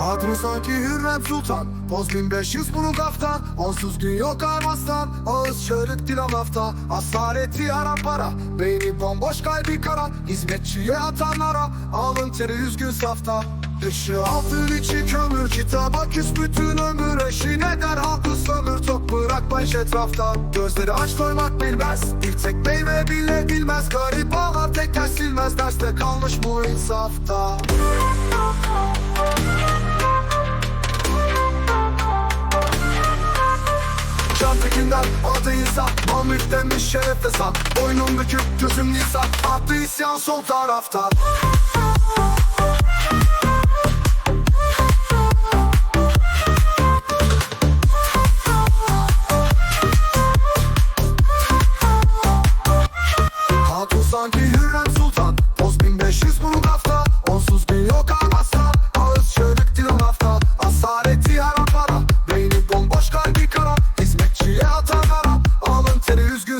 Adını sanki Hürrem Sultan. Poz 1500 bunun kaftan Onsuz gün yok armazsan Ağız çarık dil lafta Asareti aran para. Beyni bomboş kalbi kara. Hizmetçiye atanlara. Alın teri üzgün safta. Dışı altın içi kömür. Kitaba küs bütün ömür. Eşin eder halkı sömür Tok bırak baş etrafta. Gözleri aç doymak bilmez. Bir tek meyve bile bilmez. Garip ağlar tek ters silmez. Derste kalmış bu insafta Can Tekin'den adı insan Mahmut demiş şerefte sat. Boynum bükük gözüm nisan Attı isyan sol tarafta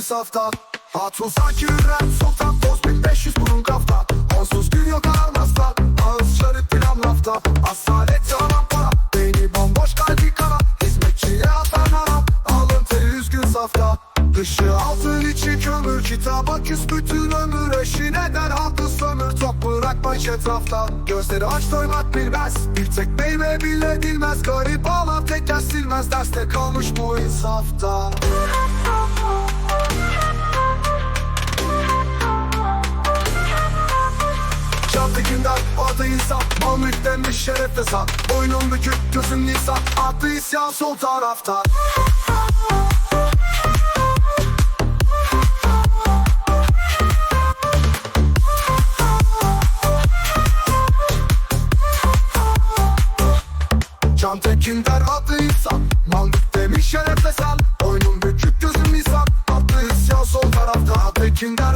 safta. Hatun sanki Hürrem Sultan Poz 1500 bunun hafta Onsuz gün yok armazsa Ağız çörük dil hafta Asareti her an para Beyni bomboş kalbi kara. Hizmetçiye atan ara Alın teri üzgün safta. Dışı altın içi kömür Kitaba küs bütün ömür. Eşin eder halkı sömür Tok bırakma hiç etraftan Gözleri aç doymak bilmez Bir tek meyve bile dilmez Garip ağlar tek ders silmez Derste kalmış bu insafta Can Tekin'den adı insan Mal mülk demiş şerefle sat. Boynum bükük gözüm nisan Attı isyan sol tarafta. Can Tekin der adı insan. Mandık demiş şerefle sen Boynum bükük gözüm insan. Atlı isyan sol tarafta. Tekin der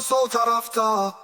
sol tarafta